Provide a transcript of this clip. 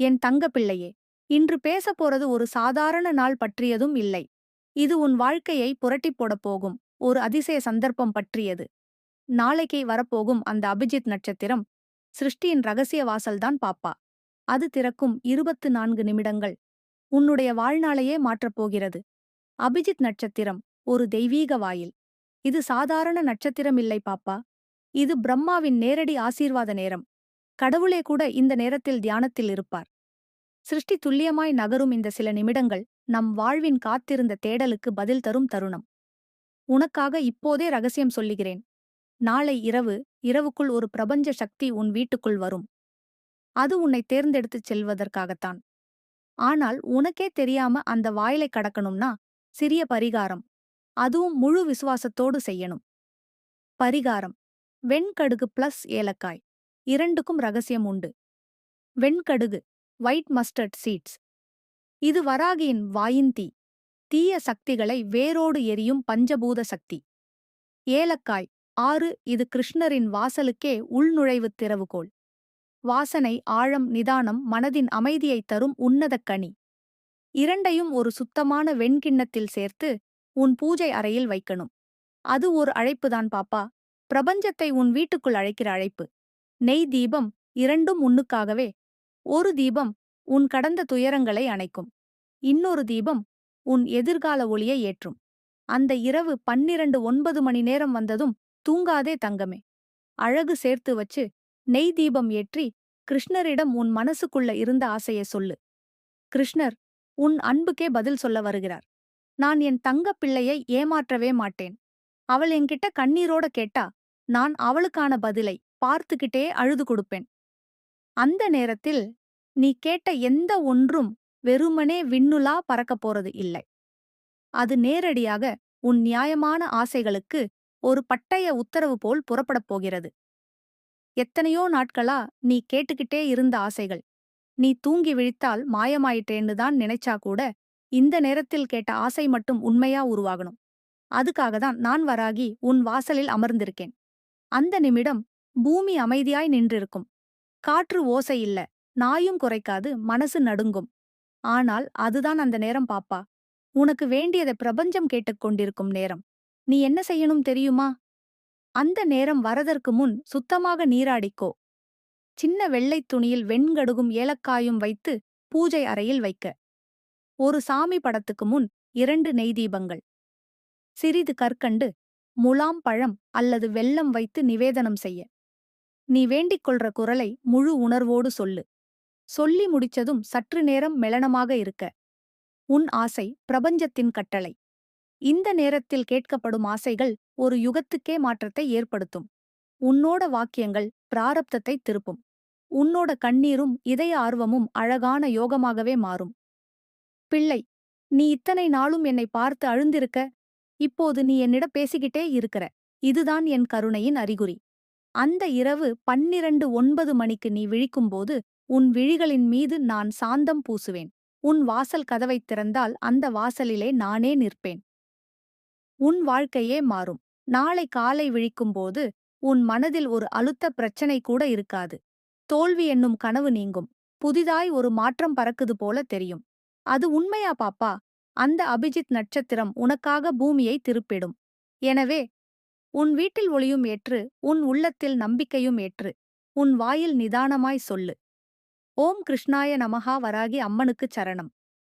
என் தங்கப்பிள்ளையே இன்று பேசப் போறது ஒரு சாதாரண நாள் பற்றியதும் இல்லை. இது உன் வாழ்க்கையை புரட்டிப் போடப் போகும் ஒரு அதிசய சந்தர்ப்பம் பற்றியது. நாளைக்கு வரப்போகும் அந்த அபிஜித் நட்சத்திரம் சிருஷ்டியின் ரகசிய வாசல்தான் பாப்பா. அது திறக்கும் இருபத்து நான்கு நிமிடங்கள் உன்னுடைய வாழ்நாளையே மாற்றப் போகிறது. அபிஜித் நட்சத்திரம் ஒரு தெய்வீக வாயில். இது சாதாரண நட்சத்திரம் இல்லை பாப்பா. இது பிரம்மாவின் நேரடி ஆசீர்வாத நேரம். கடவுளே கூட இந்த நேரத்தில் தியானத்தில் இருப்பார். சிருஷ்டி துல்லியமாய் நகரும் இந்த சில நிமிடங்கள் நம் வாழ்வின் காத்திருந்த தேடலுக்கு பதில் தரும் தருணம். உனக்காக இப்போதே ரகசியம் சொல்லுகிறேன். நாளை இரவு இரவுக்குள் ஒரு பிரபஞ்ச சக்தி உன் வீட்டுக்குள் வரும். அது உன்னை தேர்ந்தெடுத்துச் செல்வதற்காகத்தான். ஆனால் உனக்கே தெரியாம அந்த வாயிலை கடக்கணும்னா சிறிய பரிகாரம். அதுவும் முழு விசுவாசத்தோடு செய்யணும். பரிகாரம். வெண்கடுகு பிளஸ் ஏலக்காய். இரண்டுக்கும் ரகசியம் உண்டு. வெண்கடுகு ஒயிட் மஸ்டர்ட் சீட்ஸ் இது வராகியின் வாயின் தீ. தீய சக்திகளை வேரோடு எரியும் பஞ்சபூத சக்தி. ஏலக்காய் ஆறு இது கிருஷ்ணரின் வாசலுக்கே உள்நுழைவுத் திறவுகோள். வாசனை ஆழம் நிதானம் மனதின் அமைதியைத் தரும் உன்னதக் கனி. இரண்டையும் ஒரு சுத்தமான வெண்கிண்ணத்தில் சேர்த்து உன் பூஜை அறையில் வைக்கணும். அது ஒரு அழைப்புதான் பாப்பா. பிரபஞ்சத்தை உன் வீட்டுக்குள் அழைக்கிற அழைப்பு. நெய் தீபம் இரண்டும் உன்னுக்காகவே. ஒரு தீபம் உன் கடந்த துயரங்களை அணைக்கும். இன்னொரு தீபம் உன் எதிர்கால ஒளியை ஏற்றும். அந்த இரவு பன்னிரண்டு ஒன்பது மணி நேரம் வந்ததும் தூங்காதே தங்கமே. அழகு சேர்த்து வச்சு நெய் தீபம் ஏற்றி கிருஷ்ணரிடம் உன் மனசுக்குள்ள இருந்த ஆசையை சொல்லு. கிருஷ்ணர் உன் அன்புக்கே பதில் சொல்ல வருகிறார். நான் என் தங்கப் பிள்ளையை ஏமாற்றவே மாட்டேன். அவள் என்கிட்ட கண்ணீரோட கேட்டா நான் அவளுக்கான பதிலை பார்த்துக்கிட்டே அழுது கொடுப்பேன். அந்த நேரத்தில் நீ கேட்ட எந்த ஒன்றும் வெறுமனே விண்ணுலா பறக்கப் போறது இல்லை. அது நேரடியாக உன் நியாயமான ஆசைகளுக்கு ஒரு பட்டய உத்தரவு போல் புறப்படப் போகிறது. எத்தனையோ நாட்களா நீ கேட்டுக்கிட்டே இருந்த ஆசைகள் நீ தூங்கி விழித்தால் மாயமாயிட்டேன்னு தான் நினைச்சா கூட இந்த நேரத்தில் கேட்ட ஆசை மட்டும் உண்மையா உருவாகணும். அதுக்காக தான் நான் வராகி உன் வாசலில் அமர்ந்திருக்கேன். அந்த நிமிடம் பூமி அமைதியாய் நின்றிருக்கும். காற்று ஓசை இல்ல. நாயும் குறைக்காது. மனசு நடுங்கும். ஆனால் அதுதான் அந்த நேரம் பாப்பா. உனக்கு வேண்டியதை பிரபஞ்சம் கேட்டுக்கொண்டிருக்கும் நேரம். நீ என்ன செய்யணும் தெரியுமா? அந்த நேரம் வரதற்கு முன் சுத்தமாக நீராடிக்கோ. சின்ன வெள்ளைத் துணியில் வெண்கடுகும் ஏலக்காயும் வைத்து பூஜை அறையில் வைக்க. ஒரு சாமி படத்துக்கு முன் இரண்டு நெய் தீபங்கள். சிறிது கற்கண்டு முலாம் பழம் அல்லது வெல்லம் வைத்து நிவேதனம் செய்ய. நீ வேண்டிக் கொள்ற குரலை முழு உணர்வோடு சொல்லு. சொல்லி முடிச்சதும் சற்று நேரம் மெளனமாக இருக்க. உன் ஆசை பிரபஞ்சத்தின் கட்டளை. இந்த நேரத்தில் கேட்கப்படும் ஆசைகள் ஒரு யுகத்துக்கே மாற்றத்தை ஏற்படுத்தும். உன்னோட வாக்கியங்கள் பிராரப்தத்தை திருப்பும். உன்னோட கண்ணீரும் இதய ஆர்வமும் அழகான யோகமாகவே மாறும். பிள்ளை நீ இத்தனை நாளும் என்னை பார்த்து அழுந்திருக்க. இப்போது நீ என்னிட பேசிக்கிட்டே இருக்கிற. இதுதான் என் கருணையின் அறிகுறி. அந்த இரவு பன்னிரண்டு ஒன்பது மணிக்கு நீ விழிக்கும்போது உன் விழிகளின் மீது நான் சாந்தம் பூசுவேன். உன் வாசல் கதவைத் திறந்தால் அந்த வாசலிலே நானே நிற்பேன். உன் வாழ்க்கையே மாறும். நாளை காலை விழிக்கும்போது உன் மனதில் ஒரு அழுத்த பிரச்சனை கூட இருக்காது. தோல்வி என்னும் கனவு நீங்கும். புதிதாய் ஒரு மாற்றம் பறக்குது போல தெரியும். அது உண்மையா பாப்பா? அந்த அபிஜித் நட்சத்திரம் உனக்காக பூமியை திருப்பிடும். எனவே உன் வீட்டில் ஒளியும் ஏற்று உன் உள்ளத்தில் நம்பிக்கையும் ஏற்று உன் வாயில் நிதானமாய் சொல்லு. ஓம் கிருஷ்ணாய நமஹா வராகி அம்மனுக்குச் சரணம்.